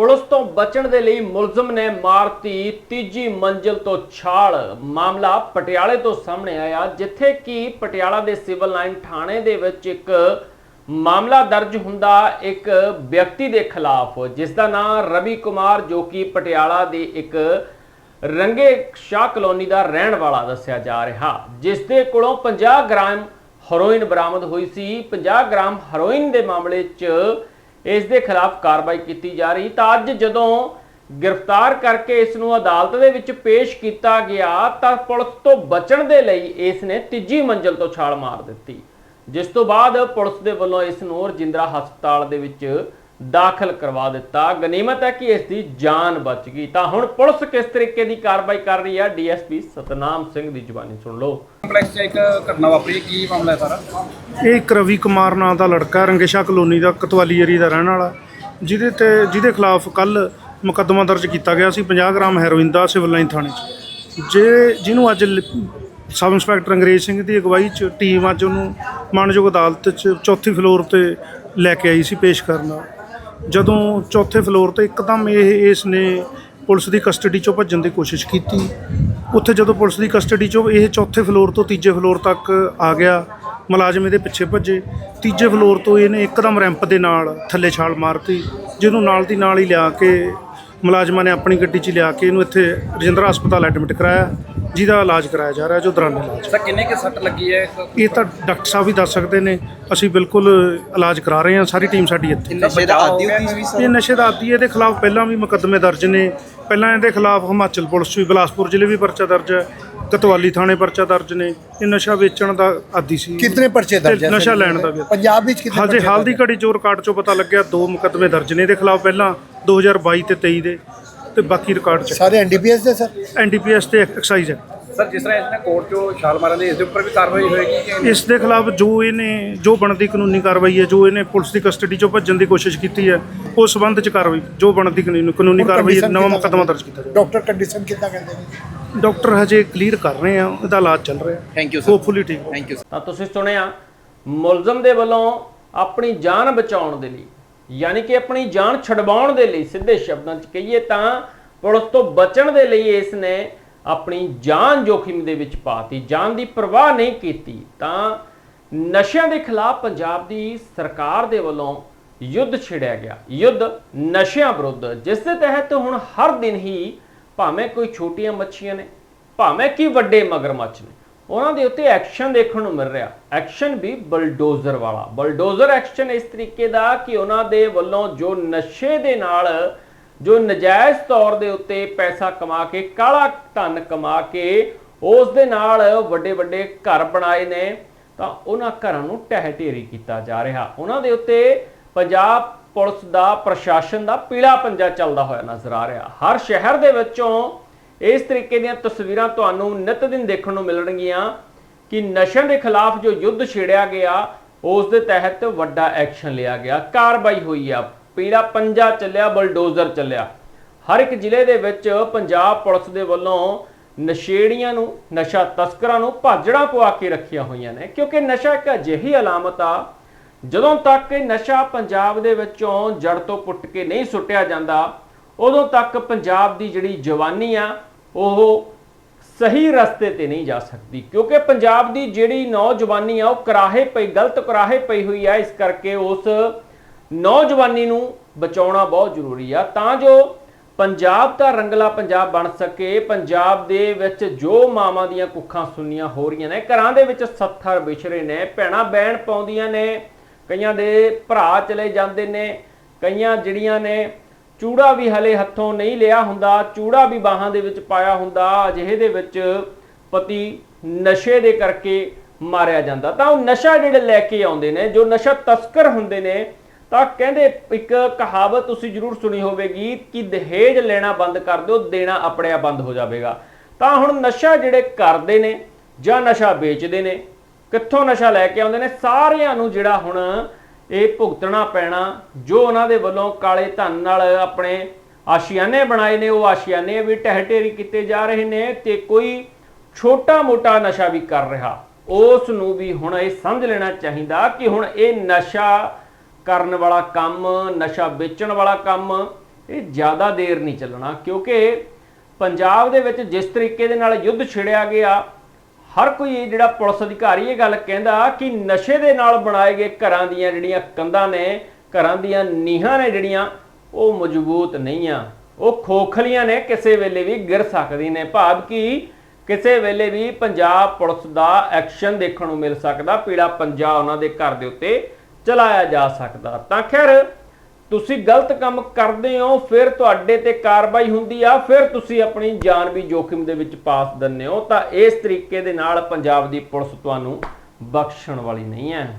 Police ਤੋਂ ਬਚਣ ਦੇ ਲਈ ਮੁਲਜ਼ਮ ਨੇ ਮਾਰਤੀ ਤੀਜੀ ਮੰਜ਼ਿਲ ਤੋਂ ਛਾਲ। ਮਾਮਲਾ ਪਟਿਆਲੇ ਤੋਂ ਸਾਹਮਣੇ ਆਇਆ, ਜਿੱਥੇ ਕਿ ਪਟਿਆਲਾ ਦੇ ਸਿਵਲ ਲਾਈਨ ਥਾਣੇ ਦੇ ਵਿੱਚ ਇੱਕ ਮਾਮਲਾ ਦਰਜ ਹੁੰਦਾ ਇੱਕ ਵਿਅਕਤੀ ਦੇ ਖਿਲਾਫ, ਜਿਸ ਦਾ ਨਾਮ ਰਵੀ ਕੁਮਾਰ, ਜੋ ਕਿ ਪਟਿਆਲਾ ਦੇ ਇੱਕ ਰੰਗੇ ਸ਼ਾਹ ਕਲੋਨੀ ਦਾ ਰਹਿਣ ਵਾਲਾ ਦੱਸਿਆ ਜਾ ਰਿਹਾ, ਜਿਸ ਦੇ ਕੋਲੋਂ 50 ਗ੍ਰਾਮ ਹੈਰੋਇਨ ਬਰਾਮਦ ਹੋਈ ਸੀ। 50 ਗ੍ਰਾਮ ਹੈਰੋਇਨ ਦੇ ਮਾਮਲੇ 'ਚ ਇਸ ਦੇ ਖਿਲਾਫ ਕਾਰਵਾਈ ਕੀਤੀ ਜਾ ਰਹੀ। ਤਾਂ ਅੱਜ ਜਦੋਂ ਗ੍ਰਿਫਤਾਰ ਕਰਕੇ ਇਸ ਨੂੰ ਅਦਾਲਤ ਦੇ ਵਿੱਚ ਪੇਸ਼ ਕੀਤਾ ਗਿਆ, ਤਾਂ ਪੁਲਿਸ ਤੋਂ ਬਚਣ ਦੇ ਲਈ ਇਸ ਨੇ ਤੀਜੀ ਮੰਜ਼ਲ ਤੋਂ ਛਾਲ ਮਾਰ ਦਿੱਤੀ। ਜਿਸ ਤੋਂ ਬਾਅਦ ਪੁਲਿਸ ਦੇ ਵੱਲੋਂ ਇਸ ਨੂੰ ਰਜਿੰਦਰਾ ਹਸਪਤਾਲ ਦੇ ਵਿੱਚ ਦਾਖਲ ਕਰਵਾ ਦਿੱਤਾ। ਗਨੀਮਤ ਹੈ ਕਿ ਇਸ ਦੀ ਜਾਨ ਬਚ ਗਈ। ਤਾਂ ਹੁਣ ਪੁਲਿਸ ਕਿਸ ਤਰੀਕੇ ਦੀ ਕਾਰਵਾਈ ਕਰ ਰਹੀ ਹੈ? ਡੀਐਸਪੀ ਸਤਨਾਮ ਸਿੰਘ ਦੀ ਜ਼ੁਬਾਨੀ ਸੁਣ ਲਓ। ਕੰਪਲੈਕਸ 'ਚ ਇੱਕ ਘਟਨਾ ਵਾਪਰੀ। ਹੈ। ਕੀ ਮਾਮਲਾ ਹੈ ਸਾਰਾ? ਇਹ ਇੱਕ ਰਵੀ ਕੁਮਾਰ ਨਾਂ ਦਾ ਲੜਕਾ ਰੰਗੇਸ਼ਾ ਕਲੋਨੀ ਦਾ ਕਤਵਾਲੀ ਏਰੀਆ ਦਾ ਰਹਿਣ ਵਾਲਾ। ਜਿਹਦੇ ਤੇ ਜਿਹਦੇ ਖਿਲਾਫ ਕੱਲ ਮੁਕੱਦਮਾ ਦਰਜ ਕੀਤਾ ਗਿਆ ਸੀ 50 ਗ੍ਰਾਮ ਹੈਰੋਇਨ ਦਾ ਸਿਵਲ ਲਾਈਨ ਥਾਣੇ 'ਚ। ਜੇ ਜਿਹਨੂੰ ਅੱਜ ਸਬ ਇੰਸਪੈਕਟਰ ਅੰਗਰੇਜ਼ ਸਿੰਘ ਦੀ ਅਗਵਾਈ 'ਚ ਟੀਮ ਅੱਜ ਉਹਨੂੰ ਮਾਨਯੋਗ ਅਦਾਲਤ 'ਚ ਚੌਥੀ ਫਲੋਰ ਤੇ ਲੈ ਕੇ ਆਈ ਸੀ ਪੇਸ਼ ਕਰਨ ਜਦੋਂ ਚੌਥੇ ਫਲੋਰ ਤੋਂ ਇੱਕਦਮ ਇਹ ਇਸ ਨੇ ਪੁਲਿਸ ਦੀ ਕਸਟਡੀ ਚੋਂ ਭੱਜਣ ਦੀ ਕੋਸ਼ਿਸ਼ ਕੀਤੀ। ਉੱਥੇ ਜਦੋਂ ਪੁਲਿਸ ਦੀ ਕਸਟਡੀ ਚੋਂ ਇਹ ਚੌਥੇ ਫਲੋਰ ਤੋਂ ਤੀਜੇ ਫਲੋਰ ਤੱਕ ਆ ਗਿਆ, ਮੁਲਾਜ਼ਮ ਇਹਦੇ ਪਿੱਛੇ ਭੱਜੇ। ਤੀਜੇ ਫਲੋਰ ਤੋਂ ਇਹਨੇ ਇੱਕਦਮ ਰੈਂਪ ਦੇ ਨਾਲ ਥੱਲੇ ਛਾਲ ਮਾਰਤੀ, ਜਿਹਨੂੰ ਨਾਲ ਦੀ ਨਾਲ ਹੀ ਲਿਆ ਕੇ ਮੁਲਾਜ਼ਮਾਂ ਨੇ ਆਪਣੀ ਗੱਡੀ 'ਚ ਲਿਆ ਕੇ ਇਹਨੂੰ ਇੱਥੇ ਰਜਿੰਦਰਾ ਹਸਪਤਾਲ ਐਡਮਿਟ ਕਰਾਇਆ। ਜਿਹਦਾ ਇਲਾਜ ਕਰਾਇਆ ਜਾ ਰਿਹਾ ਜੋ ਦੌਰਾਨ ਇਲਾਜ। ਸਰ ਕਿੰਨੇ ਕੇ ਸੱਟ ਲੱਗੀ ਹੈ? ਇਹ ਤਾਂ ਡਾਕਟਰ ਸਾਹਿਬ ਹੀ ਦੱਸ ਸਕਦੇ ਨੇ ਅਸੀਂ ਬਿਲਕੁਲ ਇਲਾਜ ਕਰਾ ਰਹੇ ਹਾਂ ਸਾਰੀ ਟੀਮ ਸਾਡੀ ਇੱਥੇ। ਨਸ਼ੇ ਦਾ ਆਦੀ ਹੋਈ ਇਹ ਨਸ਼ੇ ਦਾ ਆਦੀ ਇਹਦੇ ਖਿਲਾਫ ਪਹਿਲਾਂ ਵੀ ਮੁਕੱਦਮੇ ਦਰਜ ਨੇ। ਪਹਿਲਾਂ ਇਹਦੇ ਖਿਲਾਫ ਹਿਮਾਚਲ ਪੁਲਿਸ ਵੀ ਬਿਲਾਸਪੁਰ ਜ਼ਿਲ੍ਹੇ ਵੀ ਪਰਚਾ ਦਰਜ ਹੈ ਕਤਵਾਲੀ ਥਾਣੇ ਪਰਚਾ ਦਰਜ ਨੇ। ਇਹ ਨਸ਼ਾ ਵੇਚਣ ਦਾ ਆਦੀ ਸੀ। ਕਿਤਨੇ ਪਰਚੇ ਦਰਜ ਹੈ ਨਸ਼ਾ ਲੈਣ ਦਾ ਵੀ ਪੰਜਾਬ ਵਿੱਚ ਕਿਤਨੇ ਹਜੇ ਹਾਲ ਦੀ? ਘੜੀ ਚੋਂ ਰਿਕਾਰਡ ਚੋਂ ਪਤਾ ਲੱਗਿਆ ਦੋ ਮੁਕੱਦਮੇ ਦਰਜ ਨੇ। ਇਹਦੇ ਖਿਲਾਫ ਪਹਿਲਾਂ 2022 ਤੇ 23 ਦੇ। ਤੇ ਬਾਕੀ ਰਿਕਾਰਡ ਚ ਸਾਰੇ ਐਨਡੀਪੀਐਸ ਦੇ ਸਰ? ਐਨਡੀਪੀਐਸ ਤੇ ਐਕਸਾਈਜ਼ ਹੈ। ਸਰ ਜਿਸ ਤਰ੍ਹਾਂ ਇਸਨੇ ਕੋਰਟ 'ਚੋਂ ਛਾਲ ਮਾਰਨ ਦੀ ਇਸ ਦੇ ਉੱਪਰ ਵੀ ਕਾਰਵਾਈ ਹੋਏਗੀ ਕਿ ਇਸ ਦੇ ਖਿਲਾਫ ਜੋ ਇਹਨੇ ਜੋ ਬਣਦੀ ਕਾਨੂੰਨੀ ਕਾਰਵਾਈ ਹੈ ਜੋ ਇਹਨੇ ਪੁਲਿਸ ਦੀ ਕਸਟਡੀ ਚੋਂ ਭੱਜਣ ਦੀ ਕੋਸ਼ਿਸ਼ ਕੀਤੀ ਹੈ ਉਸ ਸੰਬੰਧ ਚ ਕਾਰਵਾਈ ਜੋ ਬਣਦੀ ਕਾਨੂੰਨੀ ਕਾਨੂੰਨੀ ਕਾਰਵਾਈ ਹੈ, ਨਵਾਂ ਕਿੱਦਾਂ ਮੁਕੱਦਮਾ ਦਰਜ ਕੀਤਾ ਜਾਵੇ ਡਾਕਟਰ ਕੰਡੀਸ਼ਨ ਕਿੱਦਾਂ ਕਹਿੰਦੇ ਨੇ? ਡਾਕਟਰ ਹਜੇ ਕਲੀਅਰ ਕਰ ਰਹੇ ਆ ਇਹਦਾ ਇਲਾਜ ਚੱਲ ਰਿਹਾ। ਥੈਂਕ ਯੂ ਹੋਪਫੁਲੀ ਠੀਕ ਹੋ ਥੈਂਕ ਯੂ ਤਾਂ ਤੁਸੀਂ ਸੁਣਿਆ ਮੁਲਜ਼ਮ ਦੇ ਵੱਲੋਂ ਆਪਣੀ ਜਾਨ ਬਚਾਉਣ ਦੇ ਲਈ ਯਾਨੀ ਕਿ ਆਪਣੀ ਜਾਨ ਛਡਵਾਉਣ ਦੇ ਲਈ, ਸਿੱਧੇ ਸ਼ਬਦਾਂ 'ਚ ਕਹੀਏ ਤਾਂ ਪੁਲਿਸ ਤੋਂ ਬਚਣ ਦੇ ਲਈ ਇਸ ਨੇ ਆਪਣੀ ਜਾਨ ਜੋਖਿਮ ਦੇ ਵਿੱਚ ਪਾਤੀ, ਜਾਨ ਦੀ ਪਰਵਾਹ ਨਹੀਂ ਕੀਤੀ। ਤਾਂ ਨਸ਼ਿਆਂ ਦੇ ਖਿਲਾਫ ਪੰਜਾਬ ਦੀ ਸਰਕਾਰ ਦੇ ਵੱਲੋਂ ਯੁੱਧ ਛਿੜਿਆ ਗਿਆ। ਯੁੱਧ ਨਸ਼ਿਆਂ ਵਿਰੁੱਧ, ਜਿਸ ਦੇ ਤਹਿਤ ਹੁਣ ਹਰ ਦਿਨ ਹੀ ਭਾਵੇਂ ਕੋਈ ਛੋਟੀਆਂ ਮੱਛੀਆਂ ਨੇ, ਭਾਵੇਂ ਕਿ ਵੱਡੇ ਮਗਰਮੱਛ ਨੇ। ਉਹਨਾਂ ਦੇ ਉੱਤੇ ਐਕਸ਼ਨ ਦੇਖਣ ਨੂੰ ਮਿਲ ਰਿਹਾ। ਐਕਸ਼ਨ ਵੀ ਬਲਡੋਜ਼ਰ ਵਾਲਾ। ਬਲਡੋਜ਼ਰ ਐਕਸ਼ਨ ਇਸ ਤਰੀਕੇ ਦਾ ਕਿ ਉਹਨਾਂ ਦੇ ਵੱਲੋਂ ਜੋ ਨਸ਼ੇ ਦੇ ਨਾਲ, ਜੋ ਨਜਾਇਜ਼ ਤੌਰ ਦੇ ਉੱਤੇ ਪੈਸਾ ਕਮਾ ਕੇ, ਕਾਲਾ ਧਨ ਕਮਾ ਕੇ ਉਸ ਦੇ ਨਾਲ ਵੱਡੇ ਵੱਡੇ ਘਰ ਬਣਾਏ ਨੇ, ਤਾਂ ਉਹਨਾਂ ਘਰਾਂ ਨੂੰ ਟਹਿ ਢੇਰੀ ਕੀਤਾ ਜਾ ਰਿਹਾ। ਉਹਨਾਂ ਦੇ ਉੱਤੇ ਪੰਜਾਬ ਪੁਲਿਸ ਦਾ, ਪ੍ਰਸ਼ਾਸਨ ਦਾ ਪੀਲਾ ਪੰਜਾ ਚੱਲਦਾ ਹੋਇਆ ਨਜ਼ਰ ਆ ਰਿਹਾ। ਹਰ ਸ਼ਹਿਰ ਦੇ ਵਿੱਚੋਂ ਇਸ ਤਰੀਕੇ ਦੀਆਂ ਤਸਵੀਰਾਂ ਤੁਹਾਨੂੰ ਨਿਤ ਦਿਨ ਦੇਖਣ ਨੂੰ ਮਿਲਣਗੀਆਂ ਕਿ ਨਸ਼ਿਆਂ ਦੇ ਖਿਲਾਫ ਜੋ ਯੁੱਧ ਛੇੜਿਆ ਗਿਆ, ਉਸ ਦੇ ਤਹਿਤ ਵੱਡਾ ਐਕਸ਼ਨ ਲਿਆ ਗਿਆ। ਕਾਰਵਾਈ ਹੋਈ ਆ। ਪੀੜਾ ਪੰਜਾ ਚੱਲਿਆ, ਬਲਡੋਜ਼ਰ ਚੱਲਿਆ। ਹਰ ਇੱਕ ਜ਼ਿਲ੍ਹੇ ਦੇ ਵਿੱਚ ਪੰਜਾਬ ਪੁਲਿਸ ਦੇ ਵੱਲੋਂ ਨਸ਼ੇੜੀਆਂ ਨੂੰ, ਨਸ਼ਾ ਤਸਕਰਾਂ ਨੂੰ ਭਾਜੜਾਂ ਪਵਾ ਕੇ ਰੱਖੀਆਂ ਹੋਈਆਂ ਨੇ। ਕਿਉਂਕਿ ਨਸ਼ਾ ਇੱਕ ਅਜਿਹੀ ਅਲਾਮਤ ਆ, ਜਦੋਂ ਤੱਕ ਇਹ ਨਸ਼ਾ ਪੰਜਾਬ ਦੇ ਵਿੱਚੋਂ ਜੜ ਤੋਂ ਪੁੱਟ ਕੇ ਨਹੀਂ ਸੁੱਟਿਆ ਜਾਂਦਾ, ਉਦੋਂ ਤੱਕ ਪੰਜਾਬ ਦੀ ਜਿਹੜੀ ਜਵਾਨੀ ਆ ਉਹ ਸਹੀ ਰਸਤੇ ਤੇ ਨਹੀਂ ਜਾ ਸਕਦੀ, ਕਿਉਂਕਿ ਪੰਜਾਬ ਦੀ ਜਿਹੜੀ ਨੌਜਵਾਨੀ ਆ, ਉਹ ਕਰਾਹੇ ਪਈ, ਗਲਤ ਕਰਾਹੇ ਪਈ ਹੋਈ ਆ, ਇਸ ਕਰਕੇ ਉਸ ਨੌਜਵਾਨੀ ਨੂੰ ਬਚਾਉਣਾ ਬਹੁਤ ਜ਼ਰੂਰੀ ਆ। ਤਾਂ ਜੋ ਪੰਜਾਬ ਦਾ ਰੰਗਲਾ ਪੰਜਾਬ ਬਣ ਸਕੇ, ਪੰਜਾਬ ਦੇ ਵਿੱਚ ਜੋ ਮਾਵਾਂ ਦੀਆਂ ਕੁੱਖਾਂ ਸੁੰਨੀਆਂ ਹੋ ਰਹੀਆਂ ਨੇ, ਘਰਾਂ ਦੇ ਵਿੱਚ ਸੱਥਰ ਵਿਛਰੇ ਨੇ, ਭੈਣਾਂ ਬੈਣ ਪਾਉਂਦੀਆਂ ਨੇ, ਕਈਆਂ ਦੇ ਭਰਾ ਚਲੇ ਜਾਂਦੇ ਨੇ, ਕਈਆਂ ਜਿਹੜੀਆਂ ਨੇ ਚੂੜਾ ਵੀ ਹਲੇ ਹੱਥੋਂ ਨਹੀਂ ਲਿਆ ਹੁੰਦਾ, ਚੂੜਾ ਵੀ ਬਾਹਾਂ ਦੇ ਵਿੱਚ ਪਾਇਆ ਹੁੰਦਾ, ਅਜਿਹੇ ਦੇ ਵਿੱਚ ਪਤੀ ਨਸ਼ੇ ਦੇ ਕਰਕੇ ਮਾਰਿਆ ਜਾਂਦਾ। ਤਾਂ ਉਹ ਨਸ਼ਾ ਜਿਹੜੇ ਲੈ ਕੇ ਆਉਂਦੇ ਨੇ, ਜੋ ਨਸ਼ਾ ਤਸਕਰ ਹੁੰਦੇ ਨੇ, ਤਾਂ ਕਹਿੰਦੇ ਇੱਕ ਕਹਾਵਤ ਤੁਸੀਂ ਜ਼ਰੂਰ ਸੁਣੀ ਹੋਵੇਗੀ ਕਿ ਦਹੇਜ ਲੈਣਾ ਬੰਦ ਕਰ ਦਿਓ, ਦੇਣਾ ਆਪਣਿਆ ਬੰਦ ਹੋ ਜਾਵੇਗਾ। ਤਾਂ ਹੁਣ ਨਸ਼ਾ ਜਿਹੜੇ ਕਰਦੇ ਨੇ ਜਾਂ ਨਸ਼ਾ ਵੇਚਦੇ ਨੇ, ਕਿੱਥੋਂ ਨਸ਼ਾ ਲੈ ਕੇ ਆਉਂਦੇ ਨੇ, ਸਾਰਿਆਂ ਨੂੰ ਜਿਹੜਾ ਹੁਣ ਇਹ ਭੁਗਤਣਾ ਪੈਣਾ, ਜੋ ਉਹਨਾਂ ਦੇ ਵੱਲੋਂ ਕਾਲੇ ਧਨ ਨਾਲ ਆਪਣੇ ਆਸ਼ੀਆਨੇ ਬਣਾਏ ਨੇ, ਉਹ ਆਸ਼ੀਆਨੇ ਵੀ ਟਹਿ ਢੇਰੀ ਕੀਤੇ ਜਾ ਰਹੇ ਨੇ ਤੇ ਕੋਈ ਛੋਟਾ ਮੋਟਾ ਨਸ਼ਾ ਵੀ ਕਰ ਰਿਹਾ। ਉਸ ਨੂੰ ਵੀ ਹੁਣ ਇਹ ਸਮਝ ਲੈਣਾ ਚਾਹੀਦਾ ਕਿ ਹੁਣ ਇਹ ਨਸ਼ਾ ਕਰਨ ਵਾਲਾ ਕੰਮ, ਨਸ਼ਾ ਵੇਚਣ ਵਾਲਾ ਕੰਮ, ਇਹ ਜ਼ਿਆਦਾ ਦੇਰ ਨਹੀਂ ਚੱਲਣਾ ਕਿਉਂਕਿ ਪੰਜਾਬ ਦੇ ਵਿੱਚ ਜਿਸ ਤਰੀਕੇ ਦੇ ਨਾਲ ਯੁੱਧ ਛਿੜਿਆ ਗਿਆ ਹਰ ਕੋਈ ਜਿਹੜਾ ਪੁਲਿਸ ਅਧਿਕਾਰੀ ਇਹ ਗੱਲ ਕਹਿੰਦਾ ਕਿ ਨਸ਼ੇ ਦੇ ਨਾਲ ਬਣਾਏ ਗਏ ਘਰਾਂ ਦੀਆਂ ਜਿਹੜੀਆਂ ਕੰਧਾਂ ਨੇ, ਘਰਾਂ ਦੀਆਂ ਨੀਹਾਂ ਨੇ ਜਿਹੜੀਆਂ, ਉਹ ਮਜ਼ਬੂਤ ਨਹੀਂ ਆ। ਉਹ ਖੋਖਲੀਆਂ ਨੇ, ਕਿਸੇ ਵੇਲੇ ਵੀ ਗਿਰ ਸਕਦੀ ਨੇ। ਭਾਵ ਕਿ ਕਿਸੇ ਵੇਲੇ ਵੀ ਪੰਜਾਬ ਪੁਲਿਸ ਦਾ ਐਕਸ਼ਨ ਦੇਖਣ ਨੂੰ ਮਿਲ ਸਕਦਾ ਪੀੜਾ ਪੰਜਾ ਉਹਨਾਂ ਦੇ ਘਰ ਦੇ ਉੱਤੇ ਚਲਾਇਆ ਜਾ ਸਕਦਾ। ਤਾਂ ਖੈਰ ਤੁਸੀਂ ਗਲਤ ਕੰਮ ਕਰਦੇ ਹੋ, ਫਿਰ ਤੁਹਾਡੇ ਤੇ ਕਾਰਵਾਈ ਹੁੰਦੀ ਆ, ਫਿਰ ਤੁਸੀਂ ਆਪਣੀ ਜਾਨ ਵੀ ਜੋਖਿਮ ਦੇ ਵਿੱਚ ਪਾਸ ਦਿੰਦੇ ਹੋ। ਤਾਂ ਇਸ ਤਰੀਕੇ ਦੇ ਨਾਲ ਪੰਜਾਬ ਦੀ ਪੁਲਿਸ ਤੁਹਾਨੂੰ ਬਖਸ਼ਣ ਵਾਲੀ ਨਹੀਂ ਹੈ।